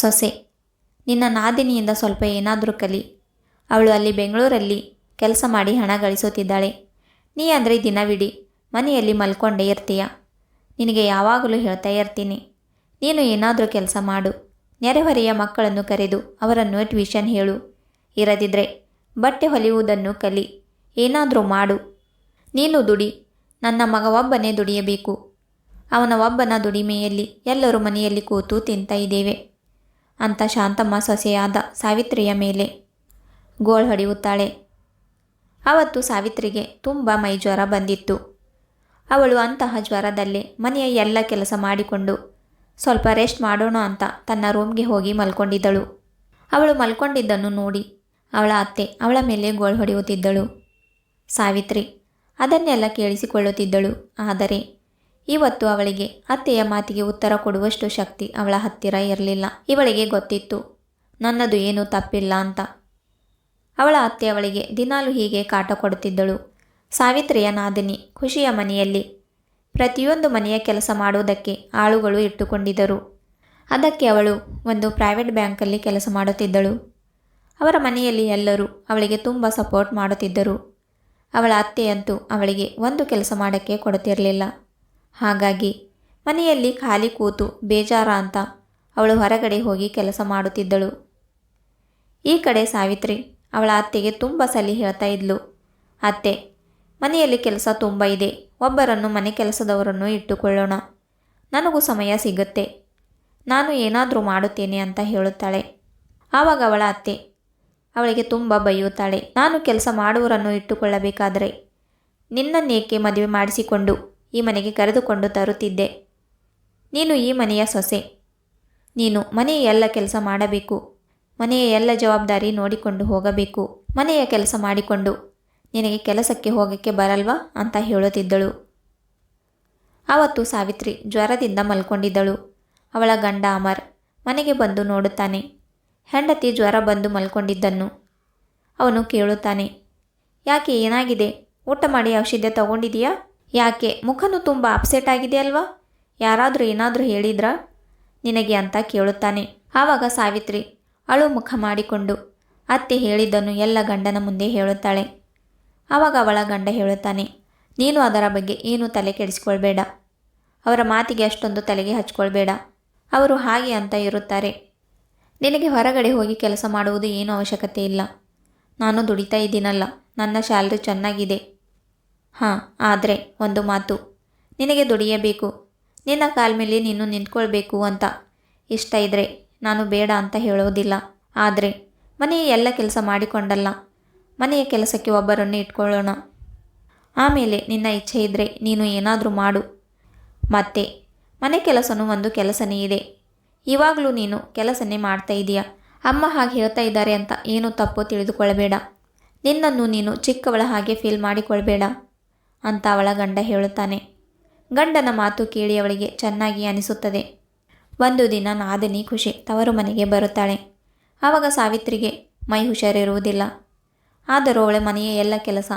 ಸೊಸೆ, ನಿನ್ನ ನಾದಿನಿಯಿಂದ ಸ್ವಲ್ಪ ಏನಾದರೂ ಕಲಿ. ಅವಳು ಅಲ್ಲಿ ಬೆಂಗಳೂರಲ್ಲಿ ಕೆಲಸ ಮಾಡಿ ಹಣ ಗಳಿಸುತ್ತಿದ್ದಾಳೆ ನೀ ಅಂದರೆ ದಿನವಿಡೀ ಮನೆಯಲ್ಲಿ ಮಲ್ಕೊಂಡೇ ಇರ್ತೀಯ. ನಿನಗೆ ಯಾವಾಗಲೂ ಹೇಳ್ತಾ ಇರ್ತೀನಿ. ನೀನು ಏನಾದರೂ ಕೆಲಸ ಮಾಡು. ನೆರೆಹೊರೆಯ ಮಕ್ಕಳನ್ನು ಕರೆದು ಅವರನ್ನು ಟ್ಯೂಷನ್ ಹೇಳು. ಇರದಿದ್ರೆ ಬಟ್ಟೆ ಹೊಲಿಯುವುದನ್ನು ಕಲಿ. ಏನಾದರೂ ಮಾಡು. ನೀನು ದುಡಿ, ನನ್ನ ಮಗ ಒಬ್ಬನೇ ದುಡಿಯಬೇಕು. ಅವನ ಒಬ್ಬನ ದುಡಿಮೆಯಲ್ಲಿ ಎಲ್ಲರೂ ಮನೆಯಲ್ಲಿ ಕೂತು ತಿಂತ ಇದ್ದೇವೆ. ಅಂತ ಶಾಂತಮ್ಮ ಸೊಸೆಯಾದ ಸಾವಿತ್ರಿಯ ಮೇಲೆ ಗೋಳ್ ಹೊಡೆಯುತ್ತಾಳೆ. ಅವತ್ತು ಸಾವಿತ್ರಿಗೆ ತುಂಬ ಮೈಜ್ವರ ಬಂದಿತ್ತು. ಅವಳು ಅಂತಹ ಜ್ವರದಲ್ಲಿ ಮನೆಯ ಎಲ್ಲ ಕೆಲಸ ಮಾಡಿಕೊಂಡು ಸ್ವಲ್ಪ ರೆಸ್ಟ್ ಮಾಡೋಣ ಅಂತ ತನ್ನ ರೂಮ್ಗೆ ಹೋಗಿ ಮಲ್ಕೊಂಡಿದ್ದಳು. ಅವಳು ಮಲ್ಕೊಂಡಿದ್ದನ್ನು ನೋಡಿ ಅವಳ ಅತ್ತೆ ಅವಳ ಮೇಲೆ ಗೋಳ್ ಹೊಡೆಯುತ್ತಿದ್ದಳು. ಸಾವಿತ್ರಿ ಅದನ್ನೆಲ್ಲ ಕೇಳಿಸಿಕೊಳ್ಳುತ್ತಿದ್ದಳು. ಆದರೆ ಇವತ್ತು ಅವಳಿಗೆ ಅತ್ತೆಯ ಮಾತಿಗೆ ಉತ್ತರ ಕೊಡುವಷ್ಟು ಶಕ್ತಿ ಅವಳ ಹತ್ತಿರ ಇರಲಿಲ್ಲ. ಇವಳಿಗೆ ಗೊತ್ತಿತ್ತು, ನನ್ನದು ಏನೂ ತಪ್ಪಿಲ್ಲ ಅಂತ. ಅವಳ ಅತ್ತೆ ಅವಳಿಗೆ ದಿನಾಲು ಹೀಗೆ ಕಾಟ ಕೊಡುತ್ತಿದ್ದಳು. ಸಾವಿತ್ರಿಯ ನಾದಿನಿ ಖುಷಿಯ ಮನೆಯಲ್ಲಿ ಪ್ರತಿಯೊಂದು ಮನೆಯ ಕೆಲಸ ಮಾಡುವುದಕ್ಕೆ ಆಳುಗಳು ಇಟ್ಟುಕೊಂಡಿದ್ದರು. ಅದಕ್ಕೆ ಅವಳು ಒಂದು ಪ್ರೈವೇಟ್ ಬ್ಯಾಂಕಲ್ಲಿ ಕೆಲಸ ಮಾಡುತ್ತಿದ್ದಳು. ಅವರ ಮನೆಯಲ್ಲಿ ಎಲ್ಲರೂ ಅವಳಿಗೆ ತುಂಬ ಸಪೋರ್ಟ್ ಮಾಡುತ್ತಿದ್ದರು. ಅವಳ ಅತ್ತೆಯಂತೂ ಅವಳಿಗೆ ಒಂದು ಕೆಲಸ ಮಾಡೋಕ್ಕೆ ಕೊಡುತ್ತಿರಲಿಲ್ಲ. ಹಾಗಾಗಿ ಮನೆಯಲ್ಲಿ ಖಾಲಿ ಕೂತು ಬೇಜಾರ ಅಂತ ಅವಳು ಹೊರಗಡೆ ಹೋಗಿ ಕೆಲಸ ಮಾಡುತ್ತಿದ್ದಳು. ಈ ಕಡೆ ಸಾವಿತ್ರಿ ಅವಳ ಅತ್ತೆಗೆ ತುಂಬ ಸಲಿ ಹೇಳ್ತಾ ಇದ್ಲು. ಅತ್ತೆ, ಮನೆಯಲ್ಲಿ ಕೆಲಸ ತುಂಬ ಇದೆ. ಒಬ್ಬರನ್ನು ಮನೆ ಕೆಲಸದವರನ್ನು ಇಟ್ಟುಕೊಳ್ಳೋಣ. ನನಗೂ ಸಮಯ ಸಿಗುತ್ತೆ. ನಾನು ಏನಾದರೂ ಮಾಡುತ್ತೇನೆ ಅಂತ ಹೇಳುತ್ತಾಳೆ. ಆವಾಗ ಅವಳ ಅತ್ತೆ ಅವಳಿಗೆ ತುಂಬ ಬೈಯುತ್ತಾಳೆ. ನಾನು ಕೆಲಸ ಮಾಡುವರನ್ನು ಇಟ್ಟುಕೊಳ್ಳಬೇಕಾದರೆ ನಿನ್ನನ್ನೇಕೆ ಮದುವೆ ಮಾಡಿಸಿಕೊಂಡು ಈ ಮನೆಗೆ ಕರೆದುಕೊಂಡು ತರುತ್ತಿದ್ದೆ. ನೀನು ಈ ಮನೆಯ ಸೊಸೆ. ನೀನು ಮನೆಯ ಎಲ್ಲ ಕೆಲಸ ಮಾಡಬೇಕು. ಮನೆಯ ಎಲ್ಲ ಜವಾಬ್ದಾರಿ ನೋಡಿಕೊಂಡು ಹೋಗಬೇಕು. ಮನೆಯ ಕೆಲಸ ಮಾಡಿಕೊಂಡು ನಿನಗೆ ಕೆಲಸಕ್ಕೆ ಹೋಗಕ್ಕೆ ಬರಲ್ವಾ ಅಂತ ಹೇಳುತ್ತಿದ್ದಳು. ಆವತ್ತು ಸಾವಿತ್ರಿ ಜ್ವರದಿಂದ ಮಲ್ಕೊಂಡಿದ್ದಳು. ಅವಳ ಗಂಡ ಅಮರ್ ಮನೆಗೆ ಬಂದು ನೋಡುತ್ತಾನೆ. ಹೆಂಡತಿ ಜ್ವರ ಬಂದು ಮಲ್ಕೊಂಡಿದ್ದನ್ನು ಅವನು ಕೇಳುತ್ತಾನೆ. ಯಾಕೆ ಏನಾಗಿದೆ? ಊಟ ಮಾಡಿ ಔಷಧ ತಗೊಂಡಿದೀಯಾ? ಯಾಕೆ ಮುಖನು ತುಂಬ ಅಪ್ಸೆಟ್ ಆಗಿದೆ ಅಲ್ವಾ? ಯಾರಾದರೂ ಏನಾದರೂ ಹೇಳಿದ್ರಾ? ನಿನಗೆ ಅಂತ ಕೇಳುತ್ತಾನೆ. ಆವಾಗ ಸಾವಿತ್ರಿ ಅಳು ಮುಖ ಮಾಡಿಕೊಂಡು, ಅತ್ತೆ ಹೇಳಿದ್ದನ್ನು ಎಲ್ಲ ಗಂಡನ ಮುಂದೆ ಹೇಳುತ್ತಾಳೆ. ಆವಾಗ ಅವಳ ಗಂಡ ಹೇಳುತ್ತಾನೆ, ನೀನು ಅದರ ಬಗ್ಗೆ ಏನೂ ತಲೆ ಕೆಡಿಸ್ಕೊಳ್ಬೇಡ. ಅವರ ಮಾತಿಗೆ ಅಷ್ಟೊಂದು ತಲೆಗೆ ಹಚ್ಕೊಳ್ಬೇಡ. ಅವರು ಹಾಗೆ ಅಂತ ಇರುತ್ತಾರೆ. ನಿನಗೆ ಹೊರಗಡೆ ಹೋಗಿ ಕೆಲಸ ಮಾಡುವುದು ಏನೂ ಅವಶ್ಯಕತೆ ಇಲ್ಲ. ನಾನು ದುಡಿತಾ ಇದ್ದೀನಲ್ಲ, ನನ್ನ ಸ್ಯಾಲ್ರಿ ಚೆನ್ನಾಗಿದೆ. ಹಾಂ, ಆದರೆ ಒಂದು ಮಾತು. ನಿನಗೆ ದುಡಿಯಬೇಕು. ನಿನ್ನ ಕಾಲ ಮೇಲೆ ನೀನು ನಿಂತ್ಕೊಳ್ಬೇಕು ಅಂತ. ಇಷ್ಟ ಇದ್ದರೆ ನಾನು ಬೇಡ ಅಂತ ಹೇಳೋದಿಲ್ಲ. ಆದರೆ ಮನೆಯ ಎಲ್ಲ ಕೆಲಸ ಮಾಡಿಕೊಂಡಲ್ಲ. ಮನೆಯ ಕೆಲಸಕ್ಕೆ ಒಬ್ಬರನ್ನು ಇಟ್ಕೊಳ್ಳೋಣ. ಆಮೇಲೆ ನಿನ್ನ ಇಚ್ಛೆ ಇದ್ದರೆ ನೀನು ಏನಾದರೂ ಮಾಡು. ಮತ್ತೆ ಮನೆ ಕೆಲಸನೂ ಒಂದು ಕೆಲಸನೇ ಇದೆ. ಇವಾಗಲೂ ನೀನು ಕೆಲಸನೇ ಮಾಡ್ತಾ ಇದೀಯ? ಅಮ್ಮ ಹಾಗೆ ಹೇಳ್ತಾ ಇದ್ದಾರೆ ಅಂತ ಏನು ತಪ್ಪು ತಿಳಿದುಕೊಳ್ಳಬೇಡ. ನಿನ್ನನ್ನು ನೀನು ಚಿಕ್ಕವಳ ಹಾಗೆ ಫೀಲ್ ಮಾಡಿಕೊಳ್ಬೇಡ. ಅಂತ ಅವಳ ಗಂಡ ಹೇಳುತ್ತಾನೆ. ಗಂಡನ ಮಾತು ಕೇಳಿ ಅವಳಿಗೆ ಚೆನ್ನಾಗಿ ಅನಿಸುತ್ತದೆ. ಒಂದು ದಿನ ನಾದಿನಿ ಖುಷಿ ತವರು ಮನೆಗೆ ಬರುತ್ತಾಳೆ. ಆವಾಗ ಸಾವಿತ್ರಿಗೆ ಮೈ ಹುಷಾರಿರುವುದಿಲ್ಲ. ಆದರೂ ಅವಳ ಮನೆಯ ಎಲ್ಲ ಕೆಲಸ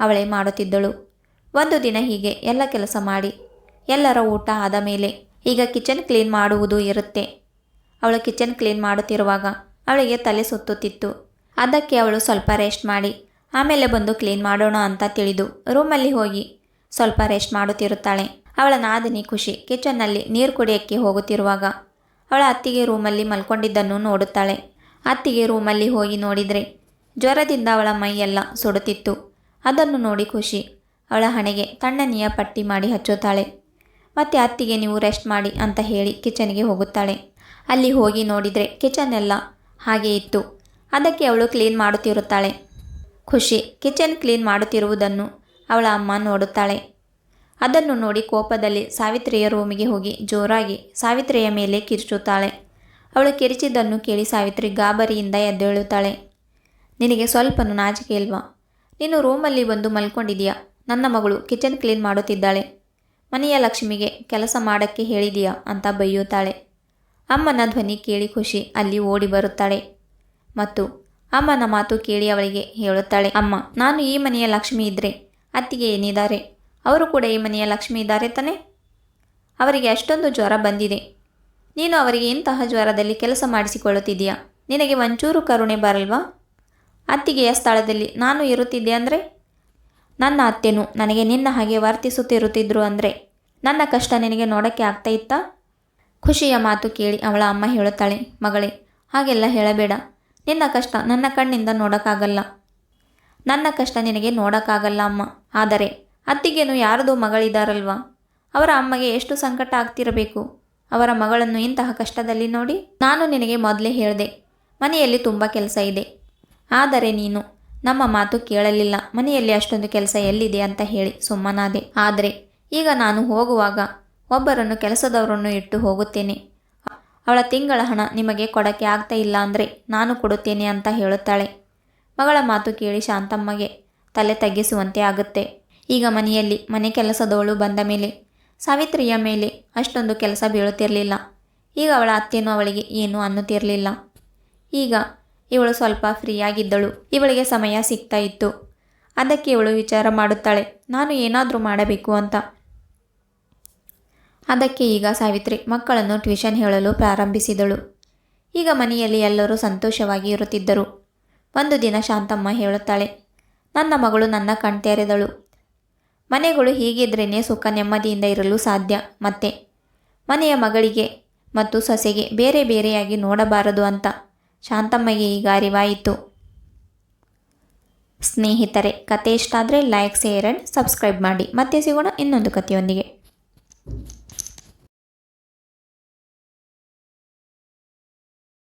ಅವಳೇ ಮಾಡುತ್ತಿದ್ದಳು. ಒಂದು ದಿನ ಹೀಗೆ ಎಲ್ಲ ಕೆಲಸ ಮಾಡಿ ಎಲ್ಲರ ಊಟ ಆದ ಮೇಲೆ ಈಗ ಕಿಚನ್ ಕ್ಲೀನ್ ಮಾಡುವುದು ಇರುತ್ತೆ. ಅವಳು ಕಿಚನ್ ಕ್ಲೀನ್ ಮಾಡುತ್ತಿರುವಾಗ ಅವಳಿಗೆ ತಲೆ ಸುತ್ತುತ್ತಿತ್ತು. ಅದಕ್ಕೆ ಅವಳು ಸ್ವಲ್ಪ ರೆಸ್ಟ್ ಮಾಡಿ ಆಮೇಲೆ ಬಂದು ಕ್ಲೀನ್ ಮಾಡೋಣ ಅಂತ ತಿಳಿದು ರೂಮಲ್ಲಿ ಹೋಗಿ ಸ್ವಲ್ಪ ರೆಸ್ಟ್ ಮಾಡುತ್ತಿರುತ್ತಾಳೆ. ಅವಳ ನಾದಿನಿ ಖುಷಿ ಕಿಚನ್ನಲ್ಲಿ ನೀರು ಕುಡಿಯೋಕ್ಕೆ ಹೋಗುತ್ತಿರುವಾಗ ಅವಳ ಅತ್ತಿಗೆ ರೂಮಲ್ಲಿ ಮಲ್ಕೊಂಡಿದ್ದನ್ನು ನೋಡುತ್ತಾಳೆ. ಅತ್ತಿಗೆ ರೂಮಲ್ಲಿ ಹೋಗಿ ನೋಡಿದರೆ ಜ್ವರದಿಂದ ಅವಳ ಮೈಯೆಲ್ಲ ಸುಡುತ್ತಿತ್ತು. ಅದನ್ನು ನೋಡಿ ಖುಷಿ ಅವಳ ಹಣೆಗೆ ತಣ್ಣನೆಯ ಪಟ್ಟಿ ಮಾಡಿ ಹಚ್ಚುತ್ತಾಳೆ. ಮತ್ತೆ ಅತ್ತಿಗೆ ನೀವು ರೆಸ್ಟ್ ಮಾಡಿ ಅಂತ ಹೇಳಿ ಕಿಚನ್ಗೆ ಹೋಗುತ್ತಾಳೆ. ಅಲ್ಲಿ ಹೋಗಿ ನೋಡಿದರೆ ಕಿಚನ್ ಎಲ್ಲ ಹಾಗೆ ಇತ್ತು. ಅದಕ್ಕೆ ಅವಳು ಕ್ಲೀನ್ ಮಾಡುತ್ತಿರುತ್ತಾಳೆ. ಖುಷಿ. ಕಿಚನ್ ಕ್ಲೀನ್ ಮಾಡುತ್ತಿರುವುದನ್ನು ಅವಳ ಅಮ್ಮ ನೋಡುತ್ತಾಳೆ. ಅದನ್ನು ನೋಡಿ ಕೋಪದಲ್ಲಿ ಸಾವಿತ್ರಿಯ ರೂಮಿಗೆ ಹೋಗಿ ಜೋರಾಗಿ ಸಾವಿತ್ರಿಯ ಮೇಲೆ ಕಿರಿಚುತ್ತಾಳೆ. ಅವಳು ಕಿರಿಚಿದ್ದನ್ನು ಕೇಳಿ ಸಾವಿತ್ರಿ ಗಾಬರಿಯಿಂದ ಎದ್ದೇಳುತ್ತಾಳೆ. ನಿನಗೆ ಸ್ವಲ್ಪನೂ ನಾಚಿಕೆ ಇಲ್ವಾ? ನೀನು ರೂಮಲ್ಲಿ ಬಂದು ಮಲ್ಕೊಂಡಿದೀಯಾ ನನ್ನ ಮಗಳು ಕಿಚನ್ ಕ್ಲೀನ್ ಮಾಡುತ್ತಿದ್ದಾಳೆ. ಮನೆಯ ಲಕ್ಷ್ಮಿಗೆ ಕೆಲಸ ಮಾಡಕ್ಕೆ ಹೇಳಿದೀಯಾ ಅಂತ ಬೈಯುತ್ತಾಳೆ. ಅಮ್ಮನ ಧ್ವನಿ ಕೇಳಿ ಖುಷಿ ಅಲ್ಲಿ ಓಡಿ ಬರುತ್ತಾಳೆ. ಮತ್ತು ಅಮ್ಮನ ಮಾತು ಕೇಳಿ ಅವಳಿಗೆ ಹೇಳುತ್ತಾಳೆ, ಅಮ್ಮ, ನಾನು ಈ ಮನೆಯ ಲಕ್ಷ್ಮಿ ಇದ್ದರೆ ಅತ್ತಿಗೆ ಏನಿದ್ದಾರೆ? ಅವರು ಕೂಡ ಈ ಮನೆಯ ಲಕ್ಷ್ಮಿ ಇದ್ದಾರೆ ತಾನೆ? ಅವರಿಗೆ ಅಷ್ಟೊಂದು ಜ್ವರ ಬಂದಿದೆ. ನೀನು ಅವರಿಗೆ ಇಂತಹ ಜ್ವರದಲ್ಲಿ ಕೆಲಸ ಮಾಡಿಸಿಕೊಳ್ಳುತ್ತಿದ್ದೀಯಾ? ನಿನಗೆ ಒಂಚೂರು ಕರುಣೆ ಬರಲ್ವಾ? ಅತ್ತಿಗೆಯ ಸ್ಥಳದಲ್ಲಿ ನಾನು ಇರುತ್ತಿದ್ದೆ ಅಂದರೆ? ನನ್ನ ಅತ್ತೆನು ನನಗೆ ನಿನ್ನ ಹಾಗೆ ವರ್ತಿಸುತ್ತಿರುತ್ತಿದ್ರು ಅಂದರೆ ನನ್ನ ಕಷ್ಟ ನಿನಗೆ ನೋಡೋಕ್ಕೆ ಆಗ್ತಾ ಇತ್ತಾ? ಖುಷಿಯ ಮಾತು ಕೇಳಿ ಅವಳ ಅಮ್ಮ ಹೇಳುತ್ತಾಳೆ, ಮಗಳೇ, ಹಾಗೆಲ್ಲ ಹೇಳಬೇಡ. ನಿನ್ನ ಕಷ್ಟ ನನ್ನ ಕಣ್ಣಿಂದ ನೋಡೋಕ್ಕಾಗಲ್ಲ. ನನ್ನ ಕಷ್ಟ ನಿನಗೆ ನೋಡೋಕ್ಕಾಗಲ್ಲ ಅಮ್ಮ. ಆದರೆ ಅತ್ತಿಗೇನು ಯಾರದೋ ಮಗಳಿದ್ದಾರಲ್ವಾ? ಅವರ ಅಮ್ಮಗೆ ಎಷ್ಟು ಸಂಕಟ ಆಗ್ತಿರಬೇಕು? ಅವರ ಮಗಳನ್ನು ಇಂತಹ ಕಷ್ಟದಲ್ಲಿ ನೋಡಿ ನಾನು ನಿನಗೆ ಮೊದಲೇ ಹೇಳಿದೆ, ಮನೆಯಲ್ಲಿ ತುಂಬ ಕೆಲಸ ಇದೆ. ಆದರೆ ನೀನು ನಮ್ಮ ಮಾತು ಕೇಳಲಿಲ್ಲ. ಮನೆಯಲ್ಲಿ ಅಷ್ಟೊಂದು ಕೆಲಸ ಎಲ್ಲಿದೆ ಅಂತ ಹೇಳಿ ಸುಮ್ಮನಾದೆ. ಆದರೆ ಈಗ ನಾನು ಹೋಗುವಾಗ ಒಬ್ಬರನ್ನು ಕೆಲಸದವರನ್ನು ಇಟ್ಟು ಹೋಗುತ್ತೇನೆ. ಅವಳ ತಿಂಗಳ ಹಣ ನಿಮಗೆ ಕೊಡಕ್ಕೆ ಆಗ್ತಾ ಇಲ್ಲ ಅಂದರೆ ನಾನು ಕೊಡುತ್ತೇನೆ ಅಂತ ಹೇಳುತ್ತಾಳೆ. ಮಗಳ ಮಾತು ಕೇಳಿ ಶಾಂತಮ್ಮಗೆ ತಲೆ ತಗ್ಗಿಸುವಂತೆ ಆಗುತ್ತೆ. ಈಗ ಮನೆಯಲ್ಲಿ ಮನೆ ಕೆಲಸದವಳು ಬಂದ ಮೇಲೆ ಸಾವಿತ್ರಿಯ ಮೇಲೆ ಅಷ್ಟೊಂದು ಕೆಲಸ ಬೀಳುತ್ತಿರಲಿಲ್ಲ. ಈಗ ಅವಳ ಅತ್ತೆಯನ್ನು ಅವಳಿಗೆ ಏನೂ ಅನ್ನುತ್ತಿರಲಿಲ್ಲ. ಈಗ ಇವಳು ಸ್ವಲ್ಪ ಫ್ರೀಯಾಗಿದ್ದಳು. ಇವಳಿಗೆ ಸಮಯ ಸಿಗ್ತಾ ಇತ್ತು. ಅದಕ್ಕೆ ಇವಳು ವಿಚಾರ ಮಾಡುತ್ತಾಳೆ. ನಾನು ಏನಾದರೂ ಮಾಡಬೇಕು ಅಂತ. ಅದಕ್ಕೆ ಈಗ ಸಾವಿತ್ರಿ ಮಕ್ಕಳನ್ನು ಟ್ಯೂಷನ್ ಹೇಳಲು ಪ್ರಾರಂಭಿಸಿದಳು. ಈಗ ಮನೆಯಲ್ಲಿ ಎಲ್ಲರೂ ಸಂತೋಷವಾಗಿ ಇರುತ್ತಿದ್ದರು. ಒಂದು ದಿನ ಶಾಂತಮ್ಮ ಹೇಳುತ್ತಾಳೆ, ನನ್ನ ಮಗಳು ನನ್ನ ಕಣ್ತೆರೆದಳು. ಮನೆಗಳು ಹೀಗಿದ್ರೇ ಸುಖ ನೆಮ್ಮದಿಯಿಂದ ಇರಲು ಸಾಧ್ಯ, ಮತ್ತೆ ಮನೆಯ ಮಗಳಿಗೆ ಮತ್ತು ಸೊಸೆಗೆ ಬೇರೆ ಬೇರೆಯಾಗಿ ನೋಡಬಾರದು ಅಂತ ಶಾಂತಮ್ಮಗೆ ಈಗ ಅರಿವಾಯಿತು. ಸ್ನೇಹಿತರೆ ಕತೆ ಇಷ್ಟ ಆದರೆ ಲೈಕ್ ಶೇರ್ ಆ್ಯಂಡ್ ಸಬ್ಸ್ಕ್ರೈಬ್ ಮಾಡಿ. ಮತ್ತೆ ಸಿಗೋಣ ಇನ್ನೊಂದು ಕಥೆಯೊಂದಿಗೆ.